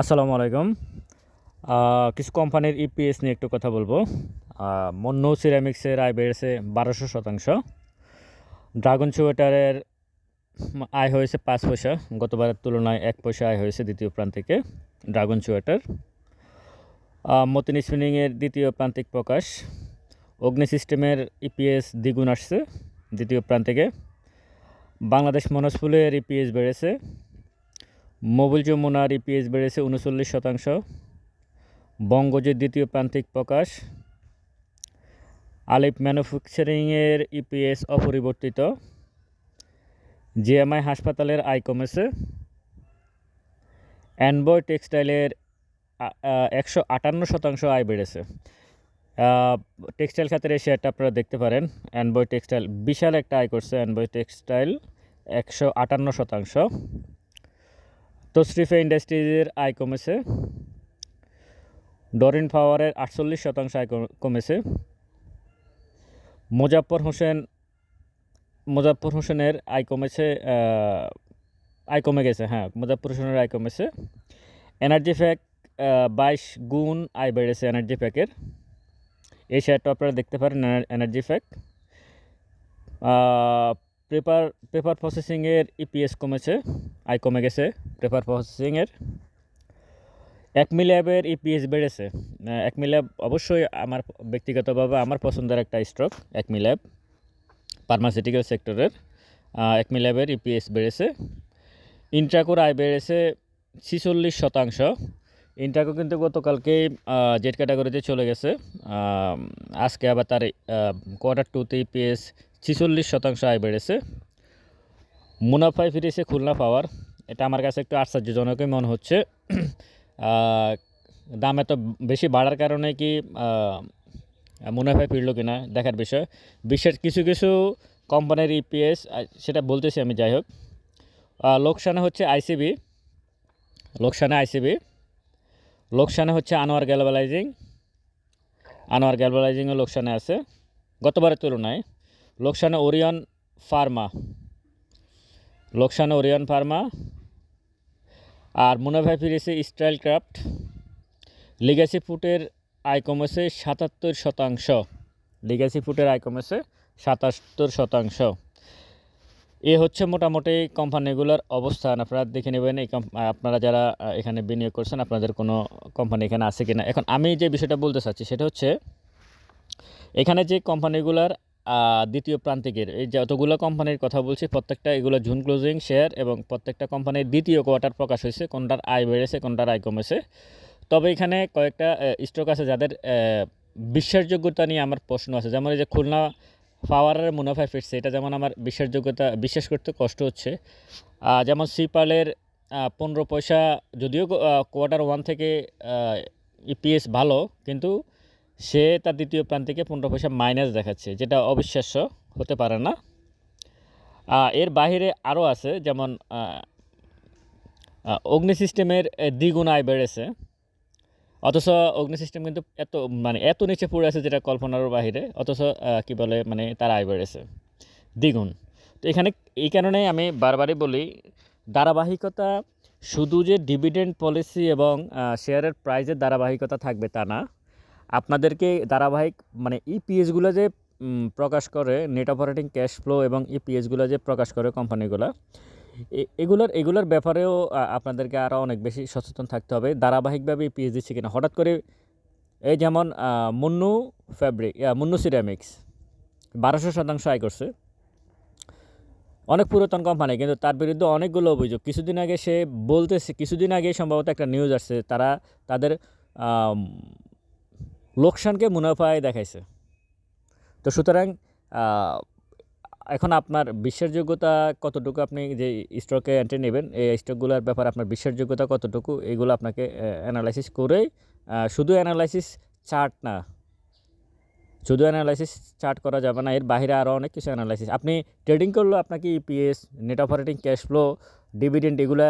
আসসালামু আলাইকুম। কিছু কোম্পানির ইপিএস নিয়ে একটু কথা বলব। মন্নু সিরামিক্সের আয় বেড়েছে বারোশো শতাংশ। ড্রাগন চুয়েটারের আয় হয়েছে পাঁচ পয়সা। গতবারের তুলনায় এক পয়সা আয় হয়েছে দ্বিতীয় প্রান্তিকে ড্রাগন চুয়েটার। আহ, মতিন স্পিনিংয়ের দ্বিতীয় প্রান্তিক প্রকাশ। অগ্নি সিস্টেমের ইপিএস দ্বিগুণ আসছে দ্বিতীয় প্রান্তিকে বাংলাদেশ মনস্ফুলের ইপিএস বেড়েছে। মোবিল যমুনার ইপিএস বেড়েছে উনচল্লিশ শতাংশ। বঙ্গজের দ্বিতীয় প্রান্তিক প্রকাশ। আলিফ ম্যানুফ্যাকচারিংয়ের ইপিএস অপরিবর্তিত। জিএমআই হাসপাতালের আয় কমেছে। অ্যানবয় টেক্সটাইলের একশো আটান্ন শতাংশ আয় বেড়েছে। টেক্সটাইল খাতের এই শেয়ারটা আপনারা দেখতে পারেন। অ্যানবয় টেক্সটাইল বিশাল একটা আয় করছে। অ্যানবয় টেক্সটাইল একশো আটান্ন শতাংশ। তশরিফা ইন্ডাস্ট্রিজের আয় কমেছে। ডরিন পাওয়ারের আটচল্লিশ শতাংশ আয় কম- কমেছে। মুজাফর হোসেন মুজাফর হোসেনের আয় কমেছে আয় কমে গেছে হ্যাঁ মুজাফর হোসেনের আয় কমেছে। এনার্জি ফ্যাক বাইশ গুণ আয় বেড়েছে এনার্জি ফ্যাকের এই শেয়ারটা আপনারা দেখতে পারেন এনার্জি প্যাক পেপার পেপার প্রসেসিংয়ের ইপিএস কমেছে আয় কমে গেছে পেপার প্রসেসিংয়ের। একমি ল্যাবের ইপিএস বেড়েছে। আহ, একমি ল্যাব অবশ্যই আমার ব্যক্তিগতভাবে আমার পছন্দের একটা স্টক একমি ল্যাব ফার্মাসিউটিক্যাল সেক্টরের একমি ল্যাবের ইপিএস বেড়েছে। ইন্ট্রাকোর আয় বেড়েছে ছিচল্লিশ শতাংশ। ইন্ট্রাকো কিন্তু গতকালকেই জেড ক্যাটাগরিতে চলে গেছে। আজকে আবার তার কোয়ার্টার টুতে ইপিএস ছিচল্লিশ শতাংশ আয় বেড়েছে। মুনাফায় ফিরেছে খুলনা পাওয়ার। এটা আমার কাছে একটু আশ্চর্যজনকই মনে হচ্ছে। দাম এত বেশি বাড়ার কারণে কি মুনাফায় ফিরলো কিনা দেখার বিষয়। বিশ্বের কিছু কিছু কোম্পানির ইপিএস সেটা বলতেছি আমি, যাই হোক। লোকসানে হচ্ছে আইসিবি লোকসানে আইসিবি লোকসানে হচ্ছে আনোয়ার গ্যালভালাইজিং। আনোয়ার গ্যালভালাইজিংও লোকসানে আছে। গতবারের তুলনায় লোকসানে ওরিয়ন ফার্মা। লোকসানে ওরিয়ন ফার্মা। আর মুনাফায় ফিরেছে স্টাইল ক্রাফট। লিগাসি ফুটের আয় কমেছে সাতাত্তর শতাংশ। লিগাসি ফুটের আয় কমেছে সাতাত্তর শতাংশ। এ হচ্ছে মোটামুটি কোম্পানিগুলোর অবস্থান। আপনারা দেখে নেবেন এই আপনারা যারা এখানে বিনিয়োগ করছেন, আপনাদের কোনো কোম্পানি এখানে আছে কিনা। এখন আমি যে বিষয়টা বলতে চাচ্ছি, সেটা হচ্ছে, এখানে যে কোম্পানিগুলোর দ্বিতীয় প্রান্তিকের। এই যতগুলো কোম্পানির কথা বলছি, প্রত্যেকটা এগুলো জুন ক্লোজিং শেয়ার এবং প্রত্যেকটা কোম্পানির দ্বিতীয় কোয়ার্টার প্রকাশ হয়েছে, কোনটার আয় বেড়েছে, কোনটার আয় কমেছে। তবে এখানে কয়েকটা স্টক আছে যাদের বিশ্বাসযোগ্যতা নিয়ে আমার প্রশ্ন আছে। যেমন এই যে খুলনা পাওয়ারের মুনাফা ফিরছে, এটা যেমন আমার বিশ্বাসযোগ্যতা, বিশ্বাস করতে কষ্ট হচ্ছে। যেমন সিপালের পনেরো পয়সা যদিও কোয়ার্টার ওয়ান থেকে ইপিএস ভালো, কিন্তু সে তার দ্বিতীয় প্রান্তিকে পনেরো পয়সা মাইনাস দেখাচ্ছে, যেটা অবিশ্বাস্য, হতে পারে না। এর বাইরে আরও আছে, যেমন অগ্নি সিস্টেমের দ্বিগুণ আয় বেড়েছে। অথচ অগ্নি সিস্টেম কিন্তু এত মানে এত নিচে পড়ে আছে যেটা কল্পনারও বাইরে অথচ কি বলে মানে তার আয় বেড়েছে। দ্বিগুণ। তো এখানে, এই কারণেই আমি বারবারই বলি, ধারাবাহিকতা শুধু যে ডিভিডেন্ড পলিসি এবং শেয়ারের প্রাইজের ধারাবাহিকতা থাকবে তা না আপনাদেরকে ধারাবাহিক মানে ইপিএসগুলো যে প্রকাশ করে নেট অপারেটিং ক্যাশ ফ্লো এবং ইপিএসগুলো যে প্রকাশ করে কোম্পানিগুলো এগুলোর এগুলোর ব্যাপারেও আপনাদেরকে আরও অনেক বেশি সচেতন থাকতে হবে। ধারাবাহিকভাবে ইপিএস দিচ্ছে কিনা? হঠাৎ করে এই যেমন মুন্নু ফ্যাব্রিক মুন্নু সিরামিক্স বারোশো শতাংশ আয় করছে। অনেক পুরাতন কোম্পানি কিন্তু তার বিরুদ্ধে অনেকগুলো অভিযোগ। কিছুদিন আগে সে বলতেছে, কিছুদিন আগে সম্ভবত একটা নিউজ আসছে, তারা তাদের লোকসানকে মুনাফায় দেখাইছে। তো সুতরাং এখন আপনার বিশ্বাসযোগ্যতা কতটুকু আপনি যে স্টকে এন্ট্রি নেবেন, এই স্টকগুলোর ব্যাপারে আপনার বিশ্বাসযোগ্যতা কতটুকু, এগুলো আপনাকে অ্যানালাইসিস করে শুধু অ্যানালাইসিস চার্ট না, শুধু অ্যানালাইসিস চার্ট করা যাবে না, এর বাইরে আরও অনেক কিছু অ্যানালাইসিস আপনি ট্রেডিং করলেও আপনাকে EPS net operating cash flow dividend এগুলো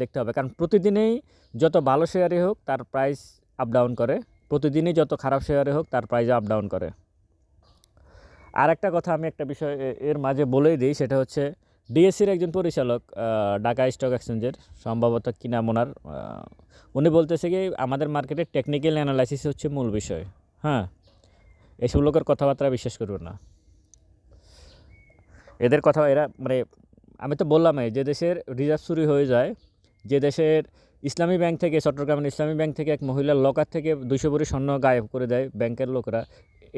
দেখতে হবে। কারণ প্রতিদিনেই যত ভালো শেয়ারে হোক, তার প্রাইস আপ ডাউন করে। প্রতিদিনই যত খারাপ শেয়ারে হোক, তার প্রাইস আপ ডাউন করে। আর একটা কথা আমি একটা বিষয় এর মাঝে বলেই দিই, সেটা হচ্ছে ডিএসসির একজন পরিচালক ঢাকা স্টক এক্সচেঞ্জের সম্ভবত কি নাম ওনার উনি বলতেছে কি, আমাদের মার্কেটের টেকনিক্যাল অ্যানালাইসিস হচ্ছে মূল বিষয়। হ্যাঁ এসব লোকের কথাবার্তা বিশ্বাস করবেন না। এদের কথা এরা মানে আমি তো বললামই, যে দেশের রিজার্ভ চুরি হয়ে যায়, যে দেশের ইসলামী ব্যাংক থেকে, চট্টগ্রামের ইসলামী ব্যাংক থেকে এক মহিলার লকার থেকে দুইশো ভরি স্বর্ণ গায়েব করে দেয় ব্যাংকের লোকরা।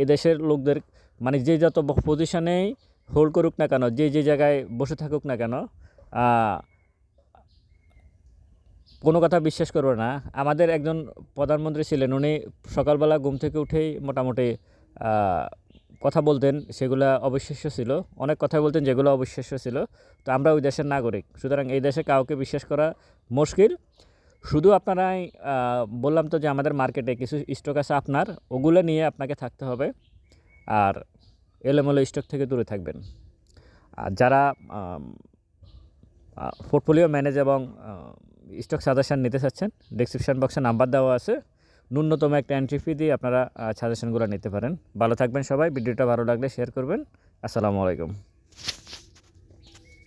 এদেশের লোকদের মানে যে যত পজিশনেই হোল্ড করুক না কেন, যে যে জায়গায় বসে থাকুক না কেন কোনো কথা বিশ্বাস করবে না। আমাদের একজন প্রধানমন্ত্রী ছিলেন, উনি সকালবেলা ঘুম থেকে উঠেই মোটামুটি কথা বলতেন, সেগুলো অবিশ্বাস্য ছিল। অনেক কথা বলতেন, যেগুলো অবিশ্বাস্য ছিল। তো আমরা ওই দেশের নাগরিক। সুতরাং এই দেশে কাউকে বিশ্বাস করা মুশকিল। শুধু আপনারাই বললাম তো যে আমাদের মার্কেটে কিছু স্টক আছে আপনার, ওগুলো নিয়ে আপনাকে থাকতে হবে। আর এলোমেলো স্টক থেকে দূরে থাকবেন। আর যারা পোর্টফোলিও ম্যানেজ এবং স্টক সাজেশান নিতে চাচ্ছেন ডিসক্রিপশন বক্সে নাম্বার দেওয়া আছে। ন্যূনতম একটা এন্ট্রি ফি দিয়ে আপনারা সাজেশনগুলো নিতে পারেন। ভালো থাকবেন সবাই, ভিডিওটা ভালো লাগলে শেয়ার করবেন। আসসালামু আলাইকুম।